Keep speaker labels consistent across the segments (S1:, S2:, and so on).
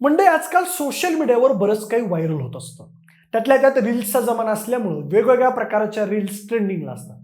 S1: म्हणजे आजकाल सोशल मीडियावर बरंच काही व्हायरल होत असतं. त्यातल्या त्यात रील्सचा जमाना असल्यामुळं वेगवेगळ्या प्रकारच्या रील्स ट्रेंडिंगला असतात.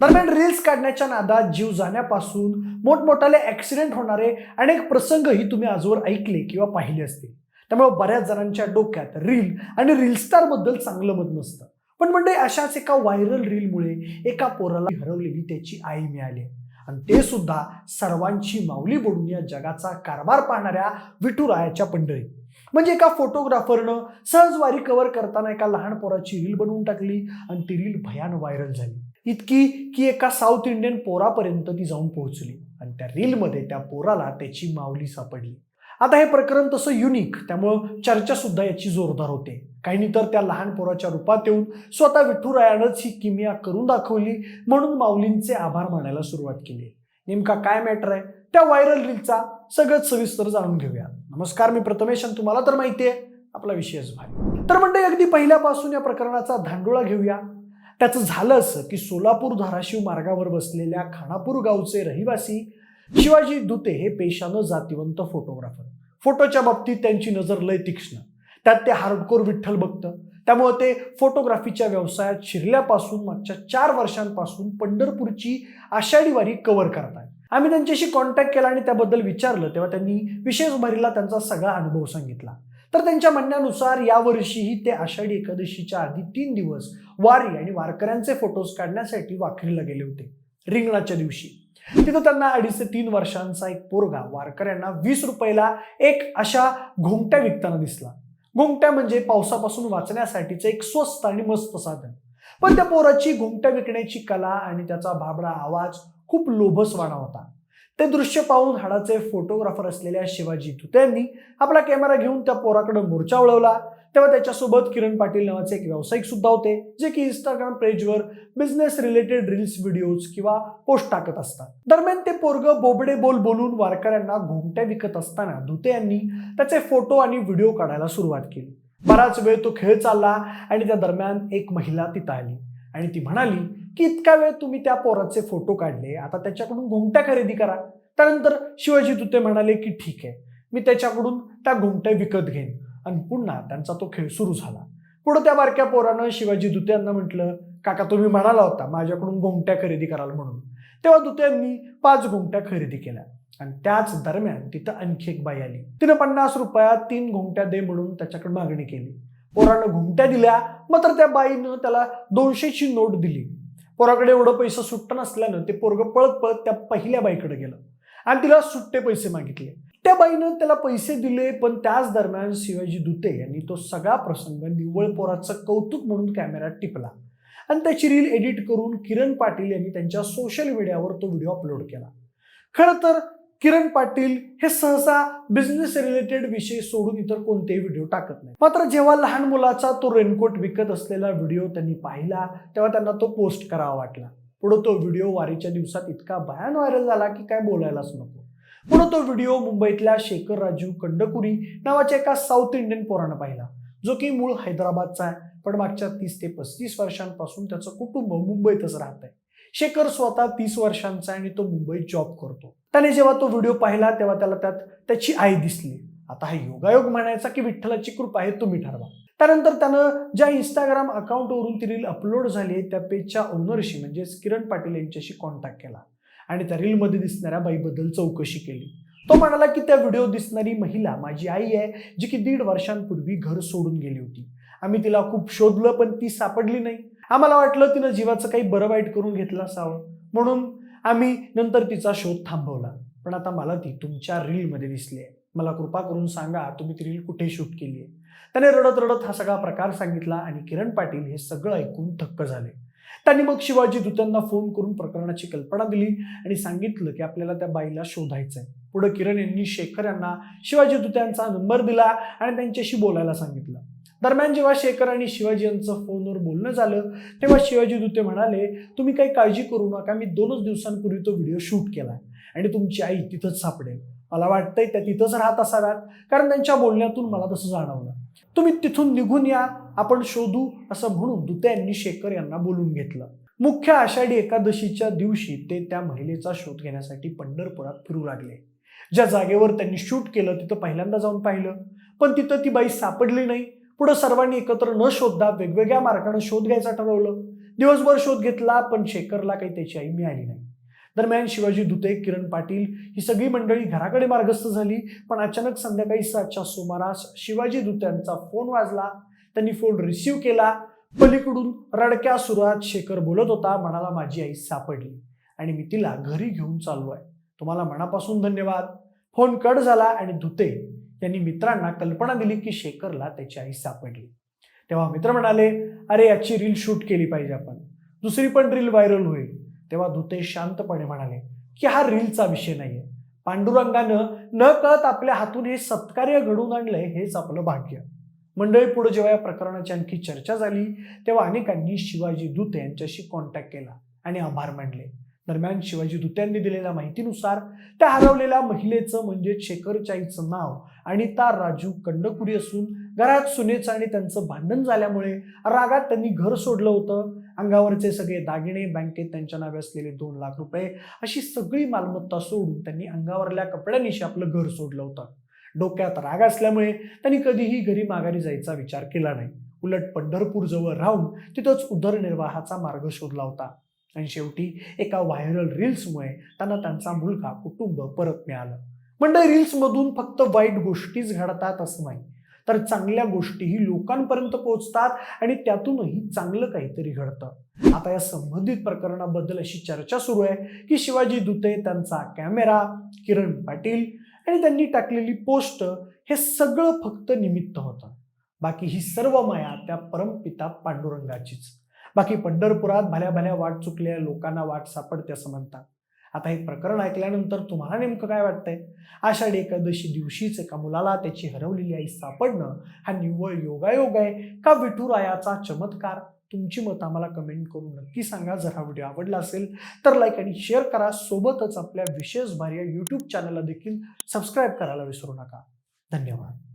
S1: दरम्यान रील्स काढण्याच्या नादात जीव जाण्यापासून मोठमोठाले ॲक्सिडेंट होणारे अनेक प्रसंगही तुम्ही आजवर ऐकले किंवा पाहिले असतील. त्यामुळे बऱ्याच जणांच्या डोक्यात रील आणि रीलस्टारबद्दल चांगलं मत नसतं. पण म्हणजे अशाच एका व्हायरल रीलमुळे एका पोराला हरवलेली त्याची आई मिळाली. आणि ते सुद्धा सर्वांची माऊली बोलून या जगाचा कारभार पाहणाऱ्या विठुरायाच्या पंढरीत म्हणजे एका फोटोग्राफरनं सहज वारी कव्हर करताना एका लहान पोराची रील बनवून टाकली आणि ती रील भयान व्हायरल झाली. इतकी की एका साऊथ इंडियन पोरापर्यंत ती जाऊन पोहोचली आणि त्या रीलमध्ये त्या पोराला त्याची माऊली सापडली. आता हे प्रकरण तसं युनिक त्यामुळं चर्चासुद्धा याची जोरदार होते. काहींनी तर त्या लहान पोराच्या रूपात येऊन स्वतः विठुरायानंच ही किमिया करून दाखवली म्हणून माऊलींचे आभार मानायला सुरुवात केली. नेमका काय मॅटर आहे? त्या व्हायरल रीलचा सगळंच सविस्तर जाणून घेऊया. नमस्कार मी प्रथमेश आणि तुम्हाला तर माहिती आहे आपला विषयच भाई तर म्हणजे अगदी पहिल्यापासून या प्रकरणाचा धांडोळा घेऊया. त्याचं झालं असं की सोलापूर धाराशिव मार्गावर बसलेल्या खानापूर गावचे रहिवासी शिवाजी दुते हे पेशानं जातिवंत फोटोग्राफर फोटोच्या बाबतीत त्यांची नजर लय तीक्ष्ण. त्यात ते हार्डकोर विठ्ठल बघतं त्यामुळे ते फोटोग्राफीच्या व्यवसायात शिरल्यापासून मागच्या चार वर्षांपासून पंढरपूरची आषाढी वारी कव्हर करतात आम्ही त्यांच्याशी कॉन्टॅक्ट केला आणि त्याबद्दल विचारलं तेव्हा त्यांनी विशेष भरीला त्यांचा सगळा अनुभव सांगितला. तर त्यांच्या म्हणण्यानुसार यावर्षीही ते आषाढी एकादशीच्या आधी तीन दिवस वारी आणि वारकऱ्यांचे फोटोज काढण्यासाठी वाखरीला गेले होते. रिंगणाच्या दिवशी. तिथं त्यांना अडीच ते तीन वर्षांचा एक पोरगा वारकऱ्यांना वीस रुपयाला एक अशा घोंगट्या विकताना दिसला. घोंगट्या म्हणजे पावसापासून वाचण्यासाठीचं एक स्वस्त आणि मस्त साधन. पण त्या पोराची घोंगट्या विकण्याची कला आणि त्याचा भाबडा आवाज खूप लोभसवाणा होता. ते दृश्य पाहून हाडाचे फोटोग्राफर असलेल्या शिवाजी तुत्यांनी आपला कॅमेरा घेऊन त्या पोराकडे मोर्चा वळवला. तेव्हा त्याच्यासोबत किरण पाटील नावाचे एक व्यावसायिक सुद्धा होते जे की इंस्टाग्राम पेजवर बिझनेस रिलेटेड रील्स व्हिडिओज किंवा पोस्ट टाकत असतात. दरम्यान ते पोरग बोबडे बोल बोलून वारकऱ्यांना घोंगट्या विकत असताना धुते यांनी त्याचे फोटो आणि व्हिडिओ काढायला सुरुवात केली. बराच वेळ तो खेळ चालला आणि त्या दरम्यान एक महिला तिथं आली. आणि ती म्हणाली की इतका वेळ तुम्ही त्या पोराचे फोटो काढले आता त्याच्याकडून घोंगट्या खरेदी करा. त्यानंतर शिवाजी दुते म्हणाले की ठीक आहे मी त्याच्याकडून त्या घुमट्या विकत घेईन. आणि पुन्हा त्यांचा तो खेळ सुरू झाला. पुढे त्या बारक्या पोरानं शिवाजी दुत्यांना म्हटलं काका तुम्ही म्हणाला होता माझ्याकडून घोंगट्या खरेदी कराल म्हणून. तेव्हा दुत्यांनी पाच घोंगट्या खरेदी केल्या आणि त्याच दरम्यान तिथं आणखी एक बाई आली. तिनं पन्नास रुपयात तीन घोंगट्या दे म्हणून त्याच्याकडे मागणी केली. पोरानं घुमट्या दिल्या मात्र त्या बाईनं त्याला दोनशेची नोट दिली. पोराकडे एवढं पैसे सुट्ट नसल्यानं ते पोरग पळत पळत त्या पहिल्या बाईकडे गेलं आणि तिला सुट्टे पैसे मागितले. त्या बाईनं त्याला पैसे दिले पण त्याच दरम्यान शिवाजी दुते यांनी तो सगळा प्रसंग निव्वळ पोराचं कौतुक म्हणून कॅमेऱ्यात टिपला. आणि त्याची रील एडिट करून किरण पाटील यांनी त्यांच्या सोशल मीडियावर तो व्हिडिओ अपलोड केला. खरं तर किरण पाटील हे सहसा बिझनेस रिलेटेड विषय सोडून इतर कोणतेही व्हिडिओ टाकत नाही मात्र जेव्हा लहान मुलाचा तो रेनकोट विकत असलेला व्हिडिओ त्यांनी पाहिला तेव्हा त्यांना तो पोस्ट करावा वाटला. पुढे तो व्हिडिओ वारीच्या दिवसात इतका भयान व्हायरल झाला की काय बोलायलाच नको. पुढं तो व्हिडिओ मुंबईतल्या शेखर राजू कंडकुरी नावाच्या एका साऊथ इंडियन पोरानं पाहिला. जो की मूळ हैदराबादचा आहे. पण मागच्या तीस ते पस्तीस वर्षांपासून त्याचं कुटुंब मुंबईतच राहत आहे शेखर स्वतः तीस वर्षांचा आहे आणि तो मुंबईत जॉब करतो. त्याने जेव्हा तो व्हिडिओ पाहिला तेव्हा त्याला त्यात त्याची आई दिसली. आता हा योगायोग म्हणायचा की विठ्ठलाची कृपा आहे तुम्ही ठरवा. त्यानंतर त्यानं ज्या इंस्टाग्राम अकाउंटवरून ती रील अपलोड झाली त्या पेजच्या ओनरशी म्हणजेच किरण पाटील यांच्याशी कॉन्टॅक्ट केला. आणि त्या रीलमध्ये दिसणाऱ्या बाईबद्दल चौकशी केली. तो म्हणाला की त्या व्हिडिओ दिसणारी महिला माझी आई आहे जी की दीड वर्षांपूर्वी घर सोडून गेली होती. आम्ही तिला खूप शोधलं पण ती सापडली नाही. आम्हाला वाटलं तिनं जीवाचं काही बरं वाईट करून घेतलं असावं. म्हणून आम्ही नंतर तिचा शोध थांबवला. पण आता मला ती तुमच्या रीलमध्ये दिसली आहे. मला कृपा करून सांगा तुम्ही ती रील कुठे शूट केली आहे? त्याने रडत रडत हा सगळा प्रकार सांगितला आणि किरण पाटील हे सगळं ऐकून थक्क झाले. त्यांनी मग शिवाजी दूतांना फोन करून प्रकरणाची कल्पना दिली आणि सांगितलं की आपल्याला त्या बाईला शोधायचं आहे पुढे किरण यांनी शेखर यांना शिवाजी दूतांचा नंबर दिला आणि त्यांच्याशी बोलायला सांगितलं. दरम्यान जेव्हा शेखर आणि शिवाजी यांचं फोनवर बोलणं झालं तेव्हा शिवाजी दुते म्हणाले तुम्ही काही काळजी करू नका मी दोनच दिवसांपूर्वी तो व्हिडिओ शूट केला आणि तुमची आई तिथंच सापडेल. मला वाटतंय त्या तिथंच राहत असाव्यात. कारण त्यांच्या बोलण्यातून मला तसं जाणवलं. तुम्ही तिथून निघून या आपण शोधू असं म्हणून दुते यांनी शेखर यांना बोलून घेतलं. मुख्य आषाढी एकादशीच्या दिवशी ते त्या महिलेचा शोध घेण्यासाठी पंढरपुरात फिरू लागले. ज्या जागेवर त्यांनी शूट केलं तिथं पहिल्यांदा जाऊन पाहिलं. पण तिथं ती बाई सापडली नाही. पुढं सर्वांनी एकत्र न शोधता वेगवेगळ्या मार्गाने शोध घ्यायचा ठरवलं. दिवसभर शोध घेतला पण शेखरला काही त्याची आई मिळाली नाही. दरम्यान शिवाजी धुते किरण पाटील ही सगळी मंडळी घराकडे मार्गस्थ झाली. पण अचानक संध्याकाळी सातच्या सुमारास शिवाजी दुत्यांचा फोन वाजला. त्यांनी फोन रिसीव्ह केला. पलीकडून रडक्या सुरात शेखर बोलत होता म्हणाला माझी आई सापडली आणि मी तिला घरी घेऊन चाललो आहे तुम्हाला मनापासून धन्यवाद. फोन कट झाला आणि धुते यांनी मित्रांना कल्पना दिली की शेखरला त्याची आई सापडली. तेव्हा मित्र म्हणाले अरे याची रील शूट केली पाहिजे आपण. दुसरी पण रील व्हायरल होईल. तेव्हा धुते शांतपणे म्हणाले की हा रीलचा विषय नाहीये. पांडुरंगानं न कळत आपल्या हातून हे सत्कार्य घडवून आणलंय हेच आपलं भाग्य. मंडळी पुढे जेव्हा या प्रकरणाची आणखी चर्चा झाली तेव्हा अनेकांनी शिवाजी दुते यांच्याशी कॉन्टॅक्ट केला आणि आभार मानले. दरम्यान शिवाजी दुत्यांनी दिलेल्या माहितीनुसार त्या हरवलेल्या महिलेचं म्हणजे शेखरच्या आईचं नाव अनिता राजू कंडकुरी असून घरात सुनेचं आणि त्यांचं भांडण झाल्यामुळे रागात त्यांनी घर सोडलं होतं. अंगावरचे सगळे दागिने बँकेत त्यांच्या नावे असलेले दोन लाख रुपये अशी सगळी मालमत्ता सोडून त्यांनी अंगावरल्या कपड्यांनीशी आपलं घर सोडलं होतं. डोक्यात राग असल्यामुळे त्यांनी कधीही घरी माघारी जायचा विचार केला नाही. उलट पंढरपूर जवळ राहून तिथंच उदरनिर्वाहाचा मार्ग शोधला होता. आणि शेवटी एका व्हायरल रील्समुळे त्यांना त्यांचा मुलगा कुटुंब परत मिळालं. म्हणजे रील्समधून फक्त वाईट गोष्टीच घडतात असं नाही. तर चांगल्या गोष्टीही लोकांपर्यंत पोहोचतात आणि त्यातूनही चांगलं काहीतरी घडतं. आता या संबंधित प्रकरणाबद्दल अशी चर्चा सुरू आहे की शिवाजी दुते त्यांचा कॅमेरा किरण पाटील आणि त्यांनी टाकलेली पोस्ट हे सगळं फक्त निमित्त होतं. बाकी ही सर्व माया त्या परमपिता पांडुरंगाचीच. बाकी पंढरपुरात भल्या भल्या वाट चुकलेल्या लोकांना वाट सापडते असं म्हणतात. आता हे प्रकरण ऐकल्यानंतर तुम्हाला नेमकं काय वाटतंय? आषाढी एकादशी दिवशीच एका मुलाला त्याची हरवलेली आई सापडणं हा निव्वळ योगायोग आहे का विठुरायाचा चमत्कार? तुमची मतं आम्हाला कमेंट करून नक्की सांगा. जर हा व्हिडिओ आवडला असेल तर लाईक आणि शेअर करा. सोबतच आपल्या विशेष भार्या यूट्यूब चॅनलला देखील सबस्क्राईब करायला विसरू नका. धन्यवाद.